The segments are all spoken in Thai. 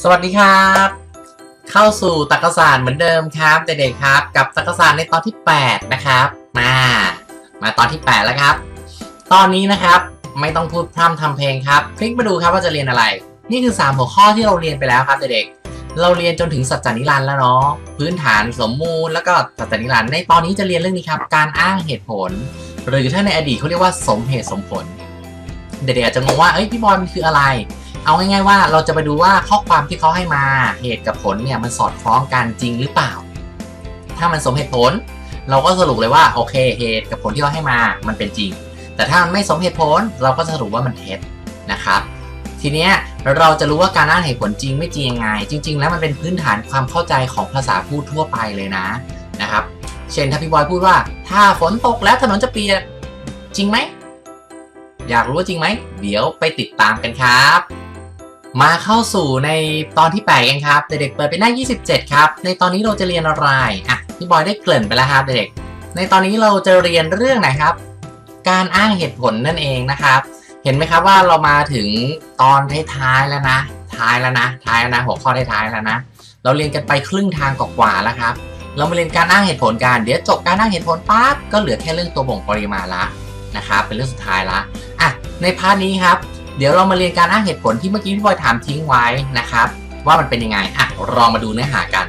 สวัสดีครับ เข้าสู่ตรรกศาสตร์เหมือนเดิมครับเด็กๆครับ กับตรรกศาสตร์ในตอนที่ 8 นะครับ มา มาตอนที่ 8 แล้วครับ ตอนนี้นะครับไม่ต้องพูดพร่ำทำเพลงครับ คลิกมาดูครับว่าจะเรียนอะไร นี่คือ 3 หัวข้อที่เราเรียนไปแล้วครับเด็กๆเราเรียนจนถึงสัจจานิรันดร์แล้วเนาะพื้นฐานสมมูล แล้วก็สัจจานิรันดร์ในตอนนี้จะเรียนเรื่องนี้ครับ การอ้างเหตุผล หรือถ้าในอดีตเขาเรียกว่าสมเหตุสมผล เด็กๆอาจจะงงว่าเอ้ยพี่บอลมันคืออะไร เอาง่ายๆว่าเราจะไปดูว่าข้อความที่เขาให้มาเหตุกับผลเนี่ยมันสอดคล้องกันจริงหรือเปล่า ถ้ามันสมเหตุผล เราก็สรุปเลยว่าโอเคเหตุกับผลที่เขาให้มามันเป็นจริง แต่ถ้ามันไม่สมเหตุผลเราก็สรุปว่ามันเท็จนะครับทีเนี้ยเราจะรู้ว่าการอ้างเหตุผลจริงไม่จริงยังไง จริง ๆ แล้วมันเป็นพื้นฐานความเข้าใจของภาษาพูดทั่วไปเลยนะนะครับ เช่นถ้าพี่บอยพูดว่า ถ้าฝนตกแล้วถนนจะเปียกจริงไหม อยากรู้จริงไหม เดี๋ยวไปติดตามกันครับ มาเข้าสู่ในตอนที่ 8 กันครับ เด็กๆเปิดไปหน้า 27 ครับ ในตอนนี้เราจะเรียนอะไรอะพี่บอยได้เกริ่นไปแล้วครับเด็กๆในตอนนี้เราจะเรียนเรื่องไหนครับ การอ้างเหตุผลนั่นเองนะครับ เห็นไหมครับว่าเรามาถึงตอนท้ายๆแล้วนะ ท้ายแล้วนะ ท้ายแล้วนะหัวข้อท้ายๆแล้วนะ เราเรียนกันไปครึ่งทางกว่าแล้วครับ เรามาเรียนการอ้างเหตุผลกัน เดี๋ยวจบการอ้างเหตุผลปั๊บก็เหลือแค่เรื่องตัวบ่งปริมาณละนะครับ เป็นเรื่องสุดท้ายละอะในพาร์ทนี้ครับ เดี๋ยวเรามาเรียนการอ้างเหตุผลที่เมื่อกี้พี่บอยถามทิ้งไว้นะครับ ว่ามันเป็นยังไงอะลองมาดูเนื้อหากัน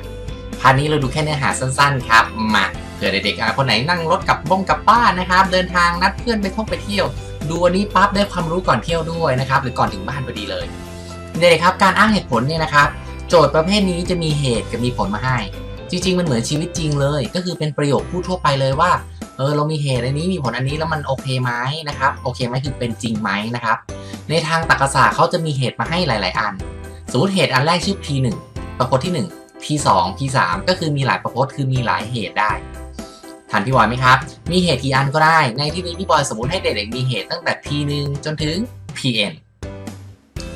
พาร์ทนี้เราดูแค่เนื้อหาสั้นๆ ครับ มาเผื่อเด็กๆคนไหนนั่งรถกลับบ้งกลับบ้านนะครับ เดินทางนัดเพื่อนไปท่องไปเที่ยว ดูอันนี้ปั๊บได้ความรู้ก่อนเที่ยวด้วยนะครับ หรือก่อนถึงบ้านพอดีเลยเด็กๆครับการอ้างเหตุผลเนี่ยนะครับ โจทย์ประเภทนี้จะมีเหตุกับมีผลมาให้ จริง ๆ มันเหมือนชีวิตจริงเลย ก็คือเป็นประโยคพูดทั่วไปเลยว่าเออเรามีเหตุอันนี้มีผลอันนี้แล้วมันโอเคไหมนะครับโอเคไหมคือเป็นจริงไหมนะครับ ในทางตรรกศาสตร์เขาจะมีเหตุมาให้หลาย ๆ อัน สมมติเหตุอันแรกชื่อ P1 ประพจน์ที่ 1 P2 P3 ก็คือมีหลายประพจน์คือมีหลายเหตุได้ทันพี่บอยไหมครับ มีเหตุกี่อันก็ได้ ในที่นี้พี่บอยสมมติให้เด็กๆมีเหตุตั้งแต่ P1 จนถึง Pn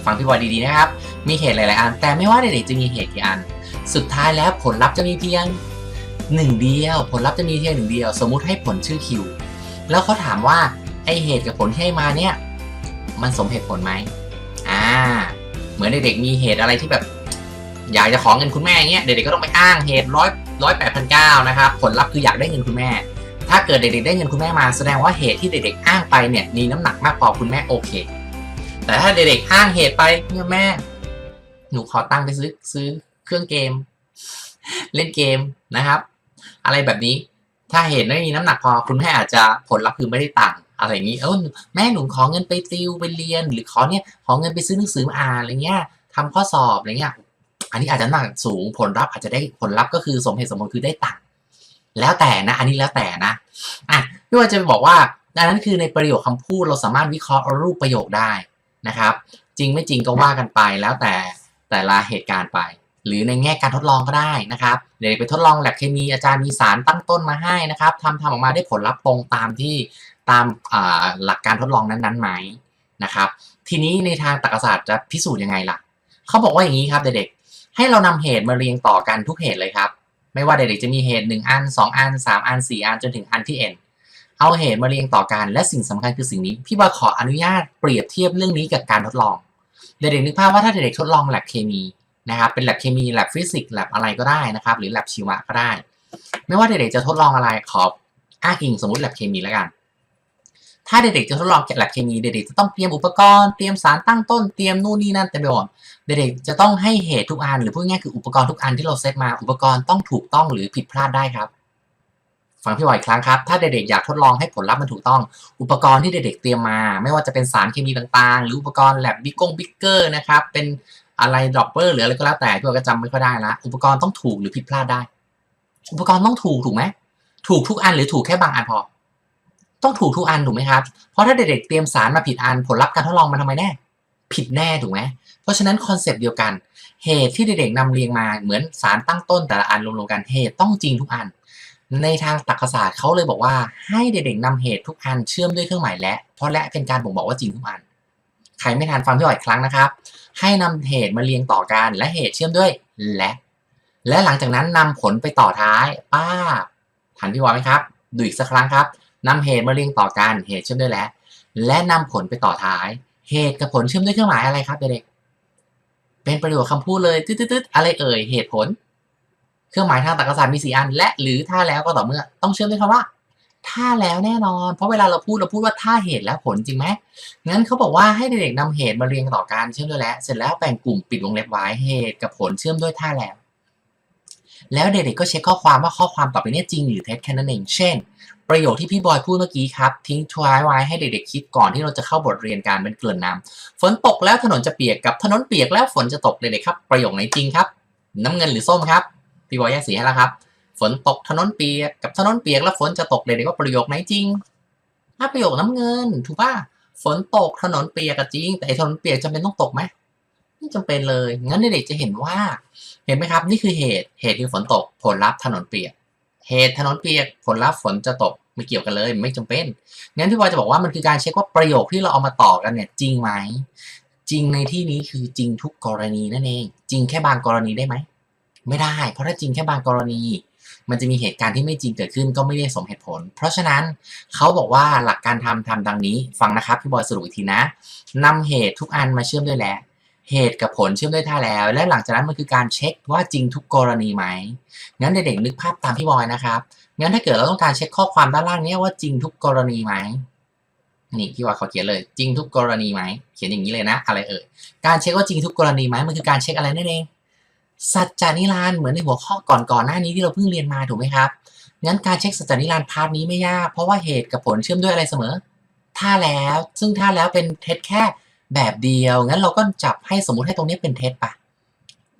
ฟังพี่บอยดีๆนะครับ มีเหตุหลายๆอัน แต่ไม่ว่าเด็กๆจะมีเหตุกี่อัน สุดท้ายแล้วผลลัพธ์จะมีเพียงหนึ่งเดียว ผลลัพธ์จะมีเพียงหนึ่งเดียว สมมุติให้ผลชื่อ Q แล้วเขาถามว่าไอเหตุกับผลที่ให้มาเนี่ย มันสมเหตุผลไหมอ่า เหมือนเด็กๆมีเหตุอะไรที่แบบ อยากจะขอเงินคุณแม่เงี้ยเด็กๆก็ต้องไปอ้างเหตุร้อยร้อยแปดพันเก้านะครับผลลัพธ์คืออยากได้เงินคุณแม่ ถ้าเกิดเด็กๆได้เงินคุณแม่มาแสดงว่าเหตุที่เด็กๆอ้างไปเนี่ยมีน้ำหนักมากพอคุณแม่โอเค แต่ถ้าเด็กๆอ้างเหตุไปเนี่ยแม่ หนูขอตังค์ไปซื้อซื้อเครื่องเกม เล่นเกมนะครับ อะไรแบบนี้ถ้าเหตุไม่มีน้ำหนักพอคุณแม่อาจจะผลลัพธ์คือไม่ได้ตังค์ อะไรอย่างนี้เออแม่หนูขอเงินไปติวไปเรียน หรือขอเนี่ยขอเงินไปซื้อหนังสือมาอ่านอะไรเงี้ยทำข้อสอบอะไรเงี้ยอันนี้อาจจะหนักสูงผลลัพธ์อาจจะได้ผลลัพธ์ก็คือสมเหตุสมผลคือได้ตังค์แล้วแต่นะ อันนี้แล้วแต่นะอะพี่ว่าจะบอกว่าดังนั้นคือในประโยคคำพูดเราสามารถวิเคราะห์รูปประโยคได้นะครับ จริงไม่จริงก็ว่ากันไปแล้วแต่แต่ละเหตุการณ์ไป หรือในแง่การทดลองก็ได้นะครับเดี๋ยวไปทดลองแลบเคมีอาจารย์มีสารตั้งต้นมาให้นะครับทำทำออกมาได้ผลลัพธ์ตรงตามที่ ตามหลักการทดลองนั้นๆไหมนะครับ ทีนี้ในทางตรรกศาสตร์จะพิสูจน์ยังไงล่ะเขาบอกว่าอย่างนี้ครับเด็กๆให้เรานำเหตุมาเรียงต่อกันทุกเหตุเลยครับ ไม่ว่าเด็กๆจะมีเหตุ 1 อัน 2 อัน 3 อัน 4 อันจนถึงอันที่ n เอาเหตุมาเรียงต่อกันและสิ่งสำคัญคือสิ่งนี้พี่บอยขออนุญาตเปรียบเทียบเรื่องนี้กับการทดลอง เด็กๆนึกภาพว่าถ้าเด็กๆทดลองแลบเคมีนะครับเป็นแลบเคมีแลบฟิสิกส์แลบอะไรก็ได้นะครับ หรือแลบชีวะก็ได้ ไม่ว่าเด็กๆจะทดลองอะไรขออ้างอิงสมมติแลบเคมีแล้วกัน ถ้าเด็กๆจะทดลองแลบเคมีเด็กๆจะต้องเตรียมอุปกรณ์เตรียมสารตั้งต้นเตรียมนู่นนี่นั่นเต็มไปหมดเด็กๆจะต้องให้เหตุทุกอันหรือพูดง่ายๆคืออุปกรณ์ทุกอันที่เราเซตมาอุปกรณ์ต้องถูกต้องหรือผิดพลาดได้ครับฟังพี่บอยครั้งครับ ถ้าเด็กๆอยากทดลองให้ผลลัพธ์มันถูกต้อง อุปกรณ์ที่เด็กๆเตรียมมา ไม่ว่าจะเป็นสารเคมีต่างๆ หรืออุปกรณ์แลบบิ๊กงบิ๊กเกอร์นะครับ เป็นอะไรดรอปเปอร์หรืออะไรก็แล้วแต่พี่บอยก็จำไม่ค่อยได้ละ อุปกรณ์ต้องถูกหรือผิดพลาดได้ อุปกรณ์ต้องถูกถูกไหม ถูกทุกอันหรือถูกแค่บางอันพอ ต้องถูกทุกอันถูกไหมครับ เพราะถ้าเด็กๆเตรียมสารมาผิดอันผลลัพธ์การทดลองมันทำไมแน่ ผิดแน่ถูกไหมเพราะฉะนั้นคอนเซปต์เดียวกัน เหตุที่เด็กๆนำเรียงมาเหมือนสารตั้งต้นแต่ละอันรวมๆกันเหตุต้องจริงทุกอัน ในทางตรรกศาสตร์เขาเลยบอกว่าให้เด็กๆนำเหตุทุกอันเชื่อมด้วยเครื่องหมายและ เพราะและเป็นการบ่งบอกว่าจริงทุกอันใครไม่ทันฟังพี่อ๋อยครั้งนะครับ ให้นำเหตุมาเรียงต่อกันและเหตุเชื่อมด้วยและ และหลังจากนั้นนำผลไปต่อท้าย ป้าทันพี่วอยไหมครับดูอีกสักครั้งครับ นำเหตุมาเรียงต่อกันเหตุเชื่อมด้วยและ และนำผลไปต่อท้าย เหตุกับผลเชื่อมด้วยเครื่องหมายอะไรครับเด็กเป็นประโยคคำพูดเลยตึ๊ดๆอะไรเอ่ยเหตุผล เครื่องหมายทางตรรกศาสตร์มีสี่อัน และหรือถ้าแล้วก็ต่อเมื่อ ต้องเชื่อมด้วยคำว่า ถ้าแล้วแน่นอน เพราะเวลาเราพูดเราพูดว่าถ้าเหตุแล้วผลจริงไหมงั้นเขาบอกว่าให้เด็กๆนำเหตุมาเรียงต่อกันเชื่อมด้วยและ เสร็จแล้วแบ่งกลุ่มปิดวงเล็บไว้เหตุกับผลเชื่อมด้วยถ้าแล้วแล้วเด็กๆก็เช็คข้อความว่าข้อความต่อไปนี้จริงหรือเท็จแค่นั้นเอง เช่น ประโยคที่พี่บอยพูดเมื่อกี้ครับ ทิ้งทวายไว้ให้เด็กๆคิดก่อนที่เราจะเข้าบทเรียนการเป็นเกลื่อนน้ำฝนตกแล้วถนนจะเปียกกับถนนเปียกแล้วฝนจะตกเด็กๆครับ ประโยคไหนจริงครับ น้ำเงินหรือส้มครับ พี่บอยแยกสีให้แล้วครับ ฝนตกถนนเปียกกับถนนเปียกแล้วฝนจะตกเด็กๆว่าประโยคไหนจริงถ้าประโยคน้ำเงิน ถูกป่ะฝนตกถนนเปียกก็จริง แต่ถนนเปียกจำเป็นต้องตกไหมไม่จำเป็นเลย งั้นเด็กๆจะเห็นว่า เห็นไหมครับ นี่คือเหตุเหตุคือฝนตกผลลัพธ์ถนนเปียก เหตุถนนเปียกผลลัพธ์ฝนจะตกไม่เกี่ยวกันเลยไม่จำเป็นงั้นพี่บอยจะบอกว่ามันคือการเช็คว่าประโยคที่เราเอามาต่อกันเนี่ยจริงไหมจริงในที่นี้คือจริงทุกกรณีนั่นเอง จริงแค่บางกรณีได้ไหมไม่ได้ เพราะถ้าจริงแค่บางกรณี มันจะมีเหตุการณ์ที่ไม่จริงเกิดขึ้นก็ไม่ได้สมเหตุผล เพราะฉะนั้นเขาบอกว่าหลักการทำทำดังนี้ ฟังนะครับพี่บอยสรุปอีกทีนะนำเหตุทุกอันมาเชื่อมด้วยแหละ เหตุกับผลเชื่อมด้วยท่าแล้ว และหลังจากนั้นมันคือการเช็คว่าจริงทุกกรณีไหมงั้นเด็กๆนึกภาพตามพี่บอยนะครับงั้นถ้าเกิดเราต้องการเช็คข้อความด้านล่างนี้ว่าจริงทุกกรณีไหมนี่พี่บอยเขาเขียนเลย จริงทุกกรณีไหมเขียนอย่างนี้เลยนะ อะไรเอ่ยการเช็คว่าจริงทุกกรณีไหมมันคือการเช็คอะไรนั่นเองสัจจานิรานเหมือนในหัวข้อก่อนๆหน้านี้ที่เราเพิ่งเรียนมาถูกไหมครับงั้นการเช็คสัจจานิรานพาร์ทนี้ไม่ยากเพราะว่าเหตุกับผลเชื่อมด้วยอะไรเสมอถ้าแล้ว ซึ่งถ้าแล้วเป็นเท็จแค่ แบบเดียว งั้นเราก็จับให้สมมติให้ตรงนี้เป็นเท็จปะ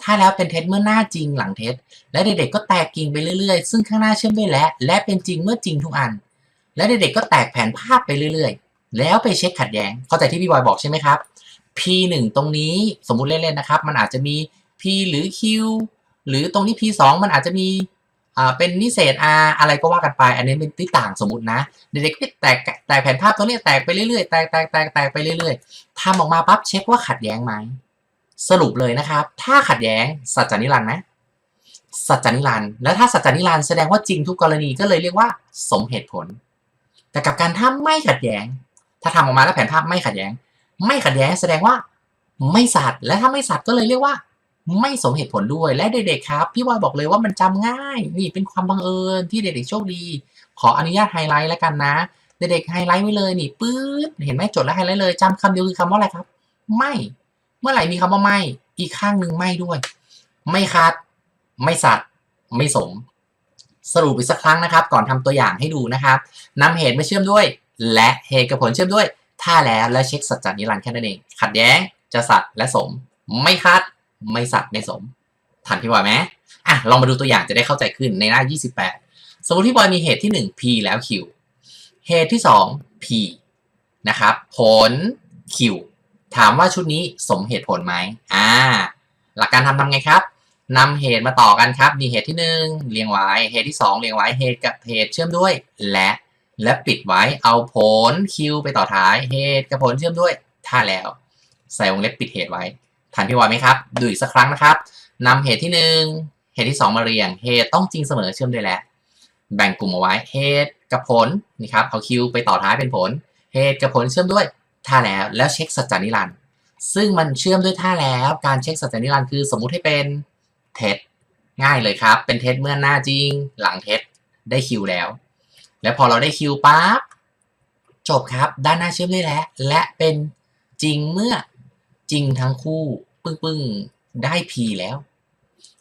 ถ้าแล้วเป็นเท็จเมื่อหน้าจริงหลังเท็จ และเด็กๆก็แตกกิ่งไปเรื่อยๆ ซึ่งข้างหน้าเชื่อมด้วยและ และเป็นจริงเมื่อจริงทุกอัน และเด็กๆก็แตกแผนภาพไปเรื่อยๆ แล้วไปเช็คขัดแย้ง เข้าใจที่พี่บอยบอกใช่ไหมครับ P1 ตรงนี้สมมุติเล่นๆนะครับ มันอาจจะมี P หรือ Q หรือตรงนี้ P2 มันอาจจะมี อ่าเป็นนิเศษ R อะไรก็ว่ากันไป อันนี้เป็นที่ต่างสมมตินะ เด็กๆแตกแตกแผนภาพตรงนี้แตกไปเรื่อยๆแตกแตกแตกแตกไปเรื่อยๆทำออกมาปั๊บเช็คว่าขัดแย้งไหมสรุปเลยนะครับ ถ้าขัดแย้งสัจจนิรันดร์ไหมสัจจนิรันดร์แล้วถ้าสัจจนิรันดร์แสดงว่าจริงทุกกรณีก็เลยเรียกว่า สมเหตุผล แต่กับการถ้าไม่ขัดแย้ง ถ้าทำออกมาแล้วแผนภาพไม่ขัดแย้ง ไม่ขัดแย้งแสดงว่าไม่สัตย์และถ้าไม่สัตย์ก็เลยเรียกว่า ไม่สมเหตุผลด้วยและเด็กๆครับ พี่บอยบอกเลยว่ามันจำง่าย นี่เป็นความบังเอิญที่เด็กๆโชคดี ขออนุญาตไฮไลท์แล้วกันนะ เด็กๆไฮไลท์ไว้เลยนี่ปื๊ดเห็นไหมจดแล้วไฮไลท์เลยจำคำเดียวคือคำว่าอะไรครับ ไม่ เมื่อไหร่มีคำว่าไม่ อีกข้างหนึ่งไม่ด้วย ไม่คัด ไม่สัตย์ไม่สม สรุปอีกสักครั้งนะครับ ก่อนทำตัวอย่างให้ดูนะครับนำเหตุมาเชื่อมด้วย และเหตุกับผลเชื่อมด้วย ถ้าแล้วและเช็คสัจจานิรันดร์แค่นั้นเองขัดแย้งจะสัตย์และสม ไม่คัด ไม่สัตย์ไม่สม ทันพี่บอยไหมอะลองมาดูตัวอย่างจะได้เข้าใจขึ้นในหน้า 28 สมมติพี่บอยมีเหตุที่ 1 P แล้ว Q เหตุที่ 2 P นะครับ ผล Q ถามว่าชุดนี้สมเหตุผลไหมอ่า หลักการทำทำไงครับนำเหตุมาต่อกันครับ มีเหตุที่ 1 เรียงไว้ เหตุที่ 2 เรียงไว้ เหตุกับเหตุเชื่อมด้วย และ และปิดไว้ เอาผล Q ไปต่อท้าย เหตุกับผลเชื่อมด้วย ถ้าแล้ว ใส่วงเล็บปิดเหตุไว้ ทันพี่บอยไหมครับ ดูอีกสักครั้งนะครับนำเหตุที่ 1 เหตุที่ 2 มาเรียง เหตุต้องจริงเสมอเชื่อมด้วยและ แบ่งกลุ่มเอาไว้ เหตุกับผลนี่ครับเอา Q ไปต่อท้ายเป็นผล เหตุกับผลเชื่อมด้วยถ้าแล้วแล้วเช็คสัจจานิรันด์ซึ่งมันเชื่อมด้วยถ้าแล้วการเช็คสัจจานิรันด์คือสมมุติให้เป็นเท็จง่ายเลยครับ เป็นเท็จเมื่อหน้าจริง หลังเท็จได้คิวแล้ว แล้วพอเราได้คิวปั๊บจบครับ ด้านหน้าเชื่อมด้วยและและเป็นจริงเมื่อจริงทั้งคู่ ปึ้งปึ้งๆได้ P แล้ว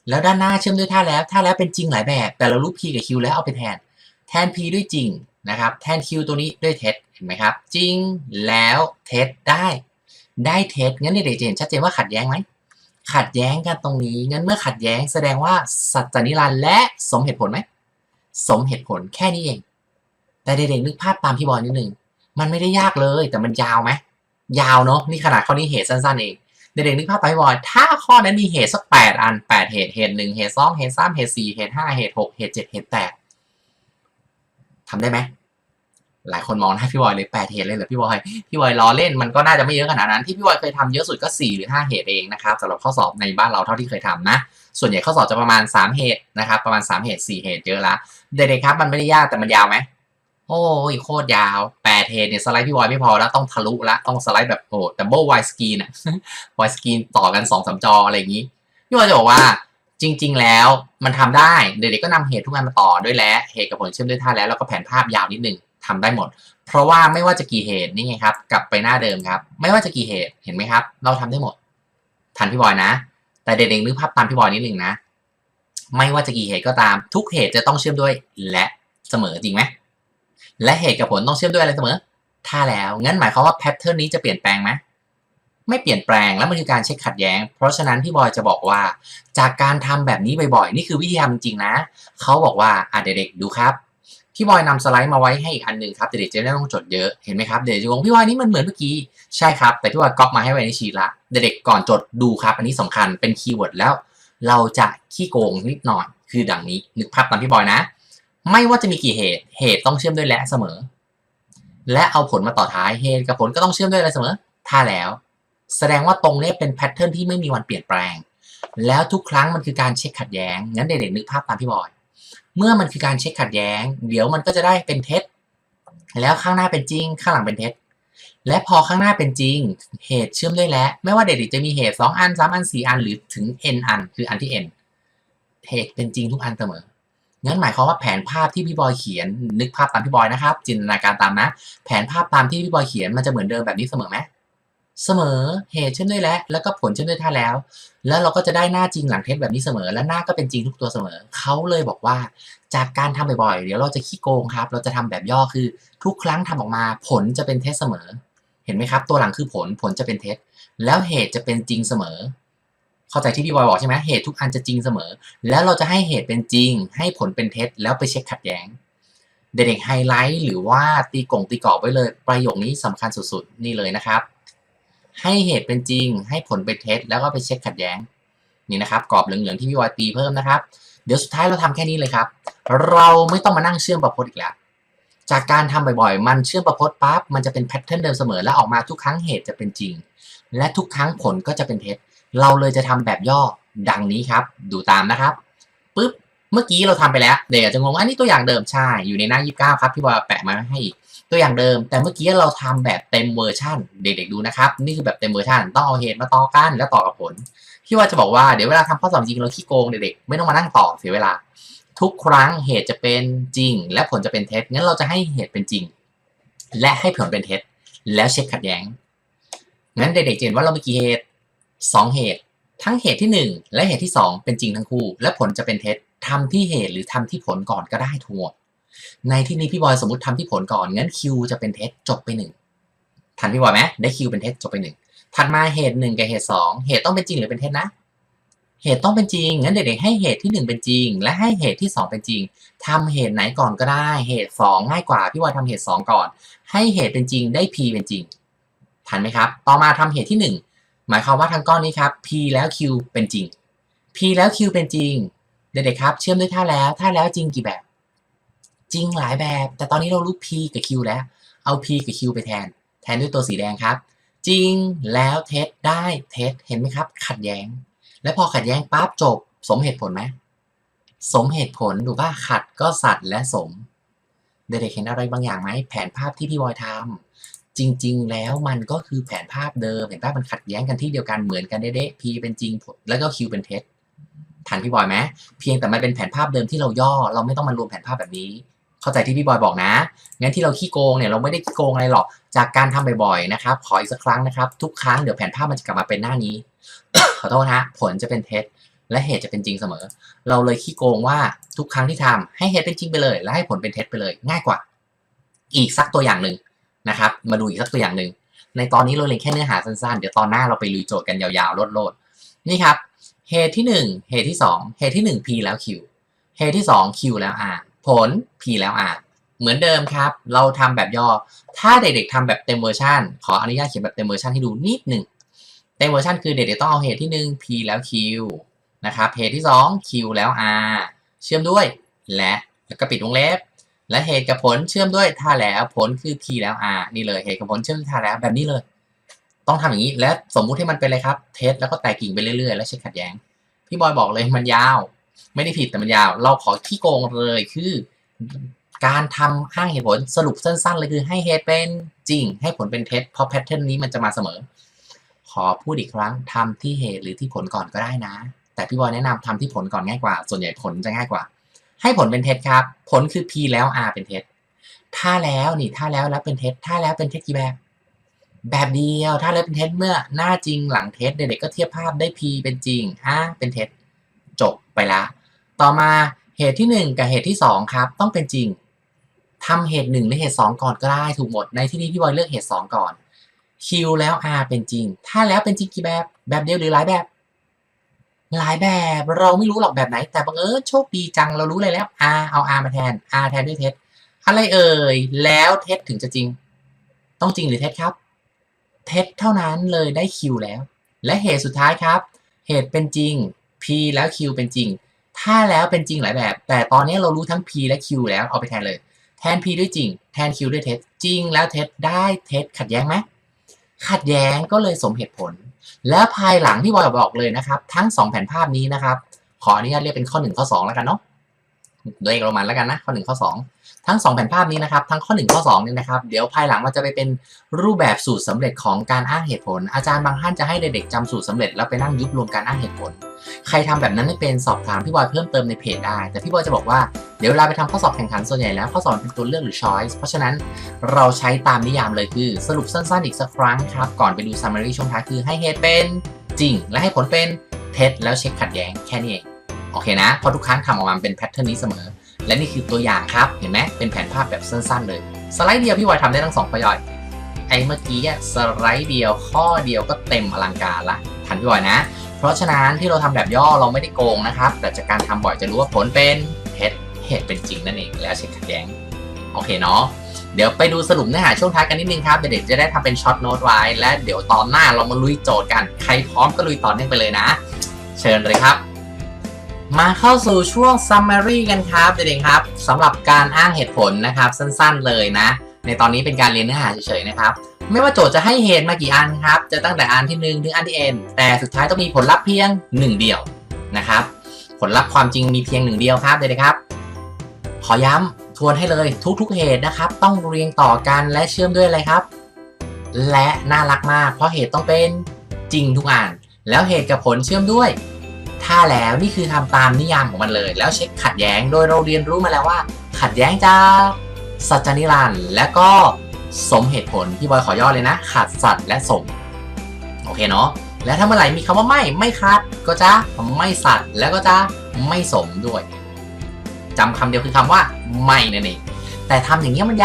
แล้วด้านหน้าเชื่อมด้วยท่าแล้วท่าแล้วเป็นจริงหลายแบบ แต่เรารู้ P กับ Q แล้วเอาไปแทน แทน P ด้วยจริงนะครับ แทน Q ตัวนี้ด้วยเท็จเห็นไหมครับ จริงแล้วเท็จได้ ได้เท็จงั้นเด็กๆจะเห็นชัดเจนว่าขัดแย้งไหมขัดแย้งกันตรงนี้งั้นเมื่อขัดแย้งแสดงว่าสัจจนิรันดร์และสมเหตุผลไหมสมเหตุผลแค่นี้เอง แต่เด็กๆนึกภาพตามพี่บอยนิดนึงมันไม่ได้ยากเลยแต่มันยาวไหมยาวเนาะนี่ขนาดข้อนี้เหตุสั้นๆเอง เด็กๆนึกภาพตามพี่บอยถ้าข้อนั้นมีเหตุสักแปดอันแปดเหตุเหตุหนึ่งเหตุสองเหตุสามเหตุสี่เหตุห้าเหตุหกเหตุเจ็ดเหตุแปดทำได้ไหมหลายคนมองหน้าพี่บอยเลยแปดเหตุเลยเหรอพี่บอย พี่บอยล้อเล่นมันก็น่าจะไม่เยอะขนาดนั้นที่พี่บอยเคยทำเยอะสุดก็ 4 หรือ 5 เหตุเองนะครับสำหรับข้อสอบในบ้านเราเท่าที่เคยทำนะ ส่วนใหญ่ข้อสอบจะประมาณ 3 เหตุนะครับประมาณ 3 เหตุ 4 เหตุเยอะละเด็กๆครับมันไม่ได้ยากแต่มันยาวไหม โอ้ยโคตรยาวแปดเทเนี่ยสไลด์พี่บอยไม่พอแล้วต้องทะลุละต้องสไลด์แบบโอ้ดับเบิลไวสกรีนอะไวสกรีนต่อกันสองสามจออะไรอย่างนี้พี่บอยจะบอกว่าจริง ๆ แล้วมันทำได้เด็กๆก็นำเหตุทุกอันมาต่อด้วยและเหตุกับผลเชื่อมด้วยท่าแล้วแล้วก็แผนภาพยาวนิดนึงทำได้หมด เพราะว่าไม่ว่าจะกี่เหตุนี่ไงครับ กลับไปหน้าเดิมครับ ไม่ว่าจะกี่เหตุเห็นไหมครับ เราทำได้หมด ทันพี่บอยนะ แต่เด็กๆนึกภาพตามพี่บอยนิดนึงนะ ไม่ว่าจะกี่เหตุก็ตาม ทุกเหตุจะต้องเชื่อมด้วยและเสมอจริงไหม และเหตุกับผลต้องเชื่อมด้วยอะไรเสมอ ถ้าแล้ว งั้นหมายความว่าแพทเทิร์นนี้จะเปลี่ยนแปลงไหมไม่เปลี่ยนแปลงแล้วมันคือการเช็คขัดแย้ง เพราะฉะนั้นพี่บอยจะบอกว่า จากการทำแบบนี้บ่อยๆ นี่คือวิธีทำจริงนะ เขาบอกว่าอะเด็กๆดูครับ พี่บอยนำสไลด์มาไว้ให้อีกอันหนึ่งครับเด็กๆจะไม่ต้องจดเยอะเห็นไหมครับเด็กๆจะงงพี่บอยนี่มันเหมือนเมื่อกี้ใช่ครับ แต่พี่บอยก๊อปมาให้ไว้ในชีทละเด็กๆก่อนจดดูครับ อันนี้สำคัญเป็นคีย์เวิร์ดแล้ว เราจะขี้โกงนิดหน่อยคือดังนี้นึกภาพตามพี่บอยนะ ไม่ว่าจะมีกี่เหตุ เหตุต้องเชื่อมด้วยและเสมอ และเอาผลมาต่อท้าย เหตุกับผลก็ต้องเชื่อมด้วยอะไรเสมอ ถ้าแล้ว แสดงว่าตรงนี้เป็นแพทเทิร์นที่ไม่มีวันเปลี่ยนแปลง แล้วทุกครั้งมันคือการเช็คขัดแย้ง งั้นเด็กๆนึกภาพตามพี่บอย เมื่อมันคือการเช็คขัดแย้ง เดี๋ยวมันก็จะได้เป็นเท็จ แล้วข้างหน้าเป็นจริง ข้างหลังเป็นเท็จ และพอข้างหน้าเป็นจริง เหตุเชื่อมด้วยและไม่ว่าเด็กๆจะมีเหตุ 2 อัน 3 อัน 4 อัน หรือถึง n อัน คืออันที่ n เหตุเป็นจริงทุกอันเสมอ งั้นหมายความว่าแผนภาพที่พี่บอยเขียน นึกภาพตามพี่บอยนะครับ จินตนาการตามนะ แผนภาพตามที่พี่บอยเขียนมันจะเหมือนเดิมแบบนี้เสมอไหมเสมอเหตุเชื่อมด้วยและ แล้วก็ผลเชื่อมด้วยท่าแล้ว แล้วเราก็จะได้หน้าจริงหลังเท็จแบบนี้เสมอ และหน้าก็เป็นจริงทุกตัวเสมอ เขาเลยบอกว่า จากการทำบ่อยๆเดี๋ยวเราจะขี้โกงครับ เราจะทำแบบย่อคือทุกครั้งทำออกมา ผลจะเป็นเท็จเสมอ เห็นไหมครับ ตัวหลังคือผลผลจะเป็นเท็จแล้วเหตุจะเป็นจริงเสมอ เข้าใจที่พี่บอยบอกใช่ไหมเหตุทุกอันจะจริงเสมอ แล้วเราจะให้เหตุเป็นจริง ให้ผลเป็นเท็จแล้วไปเช็คขัดแย้ง เด็กๆไฮไลท์หรือว่าตีกงตีกรอบไว้เลย ประโยคนี้สำคัญสุดๆนี่เลยนะครับ ให้เหตุเป็นจริง ให้ผลเป็นเท็จแล้วก็ไปเช็คขัดแย้งนี่นะครับกรอบเหลืองๆที่พี่บอยตีเพิ่มนะครับ เดี๋ยวสุดท้ายเราทำแค่นี้เลยครับ เราไม่ต้องมานั่งเชื่อมประพจน์อีกแล้วจากการทำบ่อยๆ มันเชื่อมประพจน์ปั๊บมันจะเป็นแพทเทิร์นเดิมเสมอและออกมาทุกครั้งเหตุจะเป็นจริง และทุกครั้งผลก็จะเป็นเท็จ เราเลยจะทำแบบย่อดังนี้ครับ ดูตามนะครับปึ๊บเมื่อกี้เราทำไปแล้ว เด็กอาจจะงงว่าอันนี้ตัวอย่างเดิมใช่อยู่ในหน้า 29 ครับพี่บอยแปะมาให้อีกตัวอย่างเดิม แต่เมื่อกี้เราทำแบบเต็มเวอร์ชันเด็กๆดูนะครับ นี่คือแบบเต็มเวอร์ชันต้องเอาเหตุมาต่อกันแล้วต่อกับผลพี่ว่าจะบอกว่าเดี๋ยวเวลาทำข้อสอบจริงเราขี้โกงเด็กๆไม่ต้องมานั่งต่อเสียเวลา ทุกครั้งเหตุจะเป็นจริง และผลจะเป็นเท็จงั้นเราจะให้เหตุเป็นจริง และให้ผลเป็นเท็จแล้วเช็คขัดแย้งงั้นเด็กๆจะเห็นว่าเรามีกี่เหตุ สองเหตุ ทั้งเหตุที่หนึ่งและเหตุที่สองเป็นจริงทั้งคู่ และผลจะเป็นเท็จทำที่เหตุหรือทำที่ผลก่อนก็ได้ทั้งหมดในที่นี้พี่บอยสมมติทำที่ผลก่อนงั้นคิวจะเป็นเท็จจบไปหนึ่งทันพี่บอยไหมได้คิวเป็นเท็จจบไปหนึ่งถัดมาเหตุหนึ่งกับเหตุสองเหตุต้องเป็นจริงหรือเป็นเท็จนะ เหตุต้องเป็นจริงงั้นเด็กๆให้เหตุที่ 1 เป็นจริง และให้เหตุที่ 2 เป็นจริงทำเหตุไหนก่อนก็ได้ เหตุ 2 ง่ายกว่าพี่วอยทำเหตุ 2 ก่อน ให้เหตุเป็นจริงได้ p เป็นจริงทันไหมครับ ต่อมาทำเหตุที่ 1 หมายความว่าทั้งก้อนนี้ครับ p แล้ว q เป็นจริง p แล้ว q เป็นจริง เด็กๆครับ เชื่อมด้วยท่าแล้วท่าแล้วจริงกี่แบบ จริงหลายแบบ แต่ตอนนี้เรารู้ p กับ q แล้ว เอา p กับ q ไปแทน แทนด้วยตัวสีแดงครับ จริงแล้วเท็จได้เท็จเห็นไหมครับ ขัดแย้ง และพอขัดแย้งปั๊บจบ สมเหตุผลไหมสมเหตุผลดูว่าขัดก็สัตว์และสม เด็กๆเห็นอะไรบางอย่างไหมแผนภาพที่พี่บอยทำ จริง ๆ แล้วมันก็คือแผนภาพเดิมเห็นภาพมันขัดแย้งกันที่เดียวกันเหมือนกันเด๊ะๆ P เป็นจริงแล้วก็ Q เป็นเท็จทันพี่บอยไหมเพียงแต่มันเป็นแผนภาพเดิมที่เราย่อ เราไม่ต้องมารวมแผนภาพแบบนี้ เข้าใจที่พี่บอยบอกนะงั้นที่เราขี้โกงเนี่ยเราไม่ได้ขี้โกงอะไรหรอกจากการทำบ่อยๆนะครับขออีกสักครั้งนะครับ ทุกครั้งเดี๋ยวแผนภาพมันจะกลับมาเป็นหน้านี้ขอโทษนะผลจะเป็นเท็จและเหตุจะเป็นจริงเสมอ เราเลยขี้โกงว่าทุกครั้งที่ทำให้เหตุเป็นจริงไปเลย และให้ผลเป็นเท็จไปเลย ง่ายกว่า อีกสักตัวอย่างหนึ่ง นะครับ มาดูอีกสักตัวอย่างหนึ่ง ในตอนนี้เราเรียนแค่เนื้อหาสั้นๆ เดี๋ยวตอนหน้าเราไปลุยโจทย์กันยาวๆโลดๆ นี่ครับ เหตุที่หนึ่งเหตุที่สองเหตุที่หนึ่ง p แล้ว q เหตุที่สอง q แล้ว r ผล p แล้ว r เหมือนเดิมครับ เราทำแบบย่อ ถ้าเด็กๆทำแบบเต็มเวอร์ชันขออนุญาตเขียนแบบเต็มเวอร์ชันให้ดูนิดหนึ่ง เต็มเวอร์ชันคือเด็กๆต้องเอาเหตุที่ 1 p แล้ว q นะครับ เหตุที่ 2 q แล้ว r เชื่อมด้วยและแล้วก็ปิดวงเล็บ และเหตุกับผลเชื่อมด้วยท่าแล้วผลคือ p แล้ว r นี่เลยเหตุกับผลเชื่อมด้วยท่าแล้วแบบนี้เลย ต้องทำอย่างนี้และสมมุติให้มันเป็นอะไรครับเทสแล้วก็แตกกิ่งไปเรื่อยๆ แล้วเช็คขัดแย้ง พี่บอยบอกเลยมันยาว ไม่ได้ผิดแต่มันยาว เราขอขี้โกงเลยคือ การทำอ้างเหตุผลสรุปสั้นๆเลยคือให้เหตุเป็นจริง ให้ผลเป็นเท็จเพราะแพทเทิร์นนี้มันจะมาเสมอ ขอพูดอีกครั้งทำที่เหตุหรือที่ผลก่อนก็ได้นะ แต่พี่บอยแนะนำทำที่ผลก่อนง่ายกว่า ส่วนใหญ่ผลจะง่ายกว่า ให้ผลเป็นเท็จครับ ผลคือ p แล้ว r เป็นเท็จ ถ้าแล้วนี่ถ้าแล้วแล้วเป็นเท็จ ถ้าแล้วเป็นเท็จกี่แบบ แบบเดียว ถ้าแล้วเป็นเท็จเมื่อหน้าจริงหลังเท็จเด็กๆก็เทียบภาพได้ p เป็นจริง r เป็นเท็จ จบไปละ ต่อมาเหตุที่ 1 กับเหตุที่ 2 ครับ ต้องเป็นจริงทำเหตุ 1 หรือเหตุ 2 ก่อนก็ได้ถูกหมด ในที่นี้พี่บอยเลือกเหตุ 2 ก่อน Q แล้ว R เป็นจริง ถ้าแล้วเป็นจริงกี่แบบ แบบเดียวหรือหลายแบบ หลายแบบเราไม่รู้หรอกแบบไหน แต่บังเอิญโชคดีจังเรารู้เลยแล้ว R เอา R มาแทน R แทนด้วยเท็จอะไรเอ่ย แล้วเท็จถึงจะจริง ต้องจริงหรือเท็จครับ เท็จเท่านั้นเลยได้ Q แล้ว และเหตุสุดท้ายครับ เหตุเป็นจริง P แล้ว Q เป็นจริง ถ้าแล้วเป็นจริงหลายแบบ แต่ตอนนี้เรารู้ทั้ง P และ Q แล้วเอาไปแทนเลย แทน P ด้วยจริง แทน Q ด้วยเท็จจริงแล้วเท็จได้เท็จขัดแย้งไหมขัดแย้งก็เลยสมเหตุผล แล้วภายหลังที่บอยบอกเลยนะครับ ทั้ง 2 แผ่นภาพนี้นะครับ ขออนุญาตเรียกเป็นข้อ 1 ข้อ 2 แล้วกันเนาะโดยเอกโรมันแล้วกันนะ ข้อ 1 ข้อ 2 ทั้ง 2 แผ่นภาพนี้นะครับทั้งข้อ 1 ข้อ2เนี่ยนะครับเดี๋ยวภายหลังมันจะไปเป็นรูปแบบสูตรสำเร็จของการอ้างเหตุผล อาจารย์บางท่านจะให้เด็กๆจำสูตรสำเร็จแล้วไปนั่งยุบรวมการอ้างเหตุผล ใครทำแบบนั้นไม่เป็นสอบถามพี่บอยเพิ่มเติมในเพจได้ แต่พี่บอยจะบอกว่าเดี๋ยวเวลาไปทำข้อสอบแข่งขันส่วนใหญ่แล้วข้อสอบเป็นตัวเลือกหรือ choice เพราะฉะนั้นเราใช้ตามนิยามเลยคือสรุปสั้นๆ อีกสักครั้งครับก่อนไปดู summary ช่วงท้ายคือให้เหตุเป็นจริง และให้ผลเป็นเท็จแล้วเช็คขัดแย้งแค่นี้เองโอเคนะเพราะทุกครั้งทำออกมาเป็นแพทเทิร์นนี้เสมอ และนี่คือตัวอย่างครับ เห็นไหมเป็นแผนภาพแบบสั้น ๆ เลย สไลด์เดียวพี่บอยทำได้ทั้งสองประยชน์ไอ้เมื่อกี้สไลด์เดียวข้อเดียวก็เต็มอลังการละทันพี่บอยนะ เพราะฉะนั้นที่เราทำแบบย่อเราไม่ได้โกงนะครับ แต่จากการทำบ่อยจะรู้ว่าผลเป็นเท็จเหตุเป็นจริงนั่นเองแล้วเช็คขัดแย้งโอเคเนาะเดี๋ยวไปดูสรุปเนื้อหาช่วงท้ายกันนิดนึงครับเด็กๆจะได้ทำเป็นช็อตโน้ตไว้ และเดี๋ยวตอนหน้าเรามาลุยโจทย์กัน ใครพร้อมก็ลุยต่อเนื่องไปเลยนะ เชิญเลยครับ มาเข้าสู่ช่วง summary กันครับเด็กๆครับสำหรับการอ้างเหตุผลนะครับ สั้นๆเลยนะ ในตอนนี้เป็นการเรียนเนื้อหาเฉยๆนะครับ ไม่ว่าโจทย์จะให้เหตุมากี่อันครับ จะตั้งแต่อันที่ 1 ถึงอันที่ n แต่สุดท้ายต้องมีผลลัพธ์เพียง 1 เดียวนะครับ ผลลัพธ์ความจริงมีเพียงหนึ่งเดียวครับเด็กๆครับ ขอย้ำทวนให้เลยทุกๆเหตุนะครับ ต้องเรียงต่อกันและเชื่อมด้วยอะไรครับ และน่ารักมาก เพราะเหตุต้องเป็นจริงทุกอันแล้วเหตุกับผลเชื่อมด้วย ถ้าแล้วนี่คือทำตามนิยามของมันเลย แล้วเช็คขัดแย้งโดยเราเรียนรู้มาแล้วว่า ขัดแย้งจาสัจนิรันด์และก็สมเหตุผลที่บอยขอย่อเลยนะขัดสัตว์และสม โอเคเนาะและถ้าเมื่อไหร่มีคำว่าไม่ไม่ขัดก็จะไม่สัตว์แล้วก็จะไม่สมด้วยจำคำเดียวคือคำว่าไม่นั่นเองแต่ทำอย่างเงี้ยมันย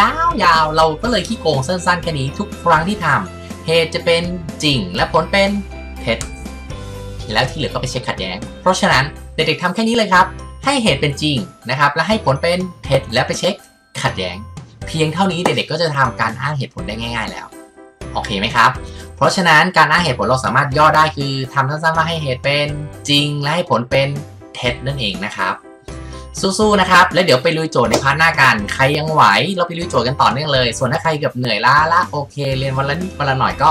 าวๆเราก็เลยขี้โกงสั้นๆแค่นี้ทุกครั้งที่ทำเหตุจะเป็นจริงและผลเป็นเท็จ แล้วที่เหลือก็ไปเช็คขัดแย้ง เพราะฉะนั้นเด็กๆทำแค่นี้เลยครับ ให้เหตุเป็นจริงนะครับ และให้ผลเป็นเท็จแล้วไปเช็คขัดแย้ง เพียงเท่านี้เด็กๆก็จะทำการอ้างเหตุผลได้ง่าย ๆ แล้วโอเคไหมครับ เพราะฉะนั้นการอ้างเหตุผลเราสามารถย่อได้คือทำสั้นๆว่าให้เหตุเป็นจริง และให้ผลเป็นเท็จนั่นเองนะครับสู้ๆ นะครับ แล้วเดี๋ยวไปลุยโจทย์ในพาร์ทหน้ากัน ใครยังไหว เราไปลุยโจทย์กันต่อเนื่องเลย ส่วนถ้าใครเกือบเหนื่อยล้าละโอเค เรียนวันละนิดวันละหน่อยก็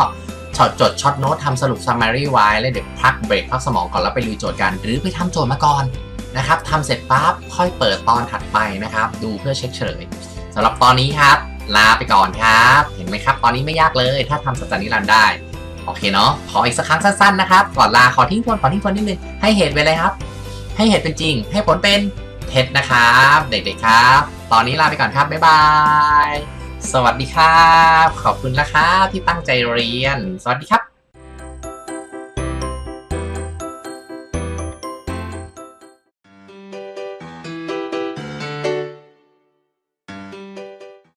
ช็อตจดช็อตโน้ตทำสรุป summary ไว้แล้วเดี๋ยวพักเบรกพักสมองก่อนแล้วไปลุยโจทย์กัน หรือไปทำโจทย์มาก่อนนะครับทำเสร็จปั๊บค่อยเปิดตอนถัดไปนะครับ ดูเพื่อเช็คเฉลยสำหรับตอนนี้ครับ ลาไปก่อนครับ เห็นไหมครับ ตอนนี้ไม่ยากเลย ถ้าทำสัจจานิรันดร์ได้ โอเคเนาะขออีกสักครั้งสั้นๆนะครับก่อนลาขอทิ้งทวนขอทิ้งทวนนิดนึงให้เหตุไปเลยครับ ให้เหตุเป็นจริง ให้ผลเป็นเท็จนะครับ เด็กๆครับ ตอนนี้ลาไปก่อนครับบ๊ายบาย สวัสดีครับ ขอบคุณนะครับที่ตั้งใจเรียน สวัสดีครับ